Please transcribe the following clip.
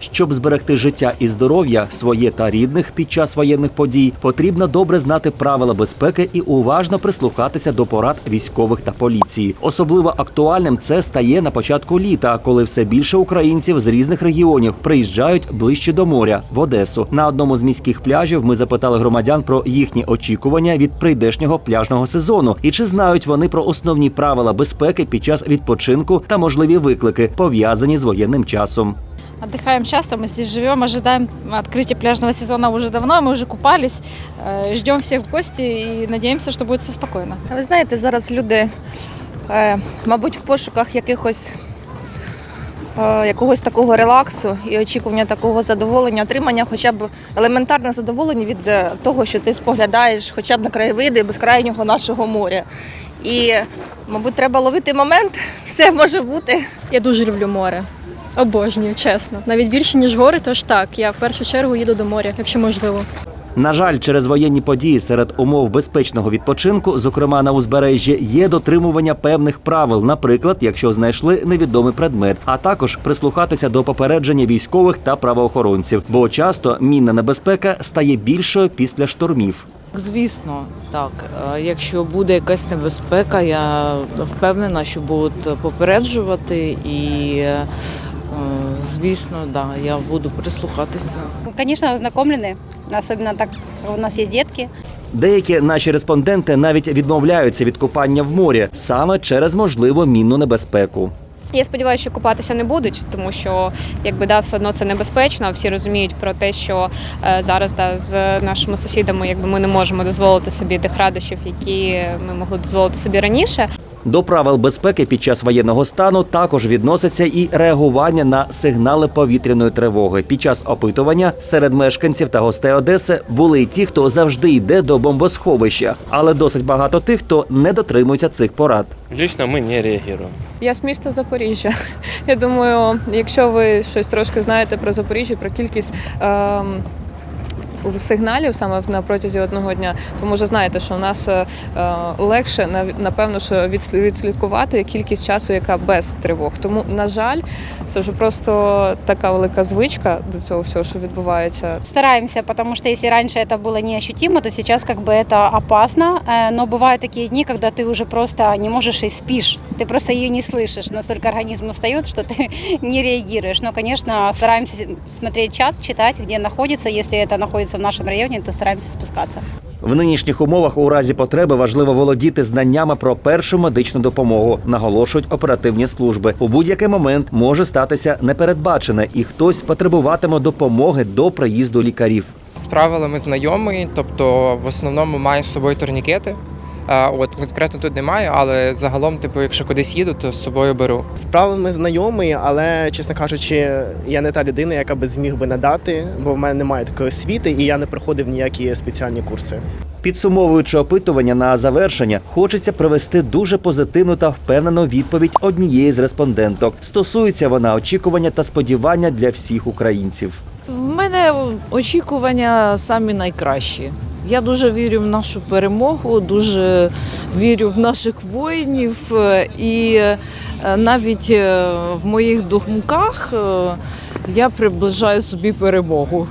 Щоб зберегти життя і здоров'я своє та рідних під час воєнних подій, потрібно добре знати правила безпеки і уважно прислухатися до порад військових та поліції. Особливо актуальним це стає на початку літа, коли все більше українців з різних регіонів приїжджають ближче до моря в Одесу. На одному з міських пляжів ми запитали громадян про їхні очікування від прийдешнього пляжного сезону і чи знають вони про основні правила безпеки під час відпочинку та можливі виклики пов'язані з воєнним часом. Отдыхаем часто, мы здесь живем, ожидаем открытия пляжного сезона уже давно, мы уже купались, э, ждем всех в гости и надеемся, что будет все спокойно. Ви знаєте, зараз люди, е, мабуть, в пошуках якихось. е, Якогось такого релаксу і очікування такого задоволення, отримання хоча б елементарних задоволень від е, того, що ти споглядаєш хоча б на краєвиди безкрайнього нашого моря. І, мабуть, треба ловити момент, все може бути. Я дуже люблю море. Обожнюю, чесно. Навіть більше, ніж гори, тож так. Я в першу чергу їду до моря, якщо можливо. На жаль, через воєнні події серед умов безпечного відпочинку, зокрема на узбережжі, є дотримування певних правил, наприклад, якщо знайшли невідомий предмет, а також прислухатися до попередження військових та правоохоронців, бо часто мінна небезпека стає більшою після штормів. Звісно, так. Е, Якщо буде якась небезпека, я впевнена, що будуть попереджувати і, е, звісно, да, я буду прислухатися. Ну, Конечно, ознакомлены, особенно так у нас есть детки. Деякі наші респонденти навіть відмовляються від купання в морі саме через можливу мінну небезпеку. Я сподіваюся, що купатися не будуть, тому що якби да, все одно це небезпечно. Всі розуміють про те, що е, зараз да, з нашими сусідами якби ми не можемо дозволити собі тих радощів, які ми могли дозволити собі раніше. До правил безпеки під час воєнного стану також відноситься і реагування на сигнали повітряної тривоги. Під час опитування серед мешканців та гостей Одеси були й ті, хто завжди йде до бомбосховища, але досить багато тих, хто не дотримується цих порад. Лично мы не реагируем. Я з міста Запоріжжя. Я думаю, якщо ви щось трошки знаєте про Запоріжжя, про кількість. Ем... Сигналів саме на протязі одного дня, то може знаєте, що у нас е, е, легше нав- напевно, що відслі- відслідкувати кількість часу, яка без тривог. Тому, на жаль, це вже просто така велика звичка до цього всього, що відбувається. Стараемся, потому что если раньше это было неощутимо, то сейчас как бы это опасно. Э, Но бывают такие дни, когда ты уже просто не можешь и спишь. Ты просто ее не слышишь. Настолько организм устает, что ты не реагируешь. Но, конечно, стараемся смотреть чат, читать, где находится. Если это находится в нашем районе, то стараемся спускаться. В нинішніх умовах у разі потреби важливо володіти знаннями про першу медичну допомогу, наголошують оперативні служби. У будь-який момент може статися непередбачене, і хтось потребуватиме допомоги до приїзду лікарів. З правилами знайомий, тобто в основному маю з собою турнікети. От конкретно тут немає, але загалом, типу, якщо кудись їду, то з собою беру. З правилами знайомий, але чесно кажучи, я не та людина, яка би зміг би надати, бо в мене немає такої освіти, і я не проходив ніякі спеціальні курси. Підсумовуючи опитування на завершення, хочеться привести дуже позитивну та впевнену відповідь однієї з респонденток. Стосується вона очікування та сподівання для всіх українців. В мене очікування самі найкращі. Я дуже вірю в нашу перемогу, дуже вірю в наших воїнів, е, і е, навіть е, в моїх думках я приближаю собі перемогу.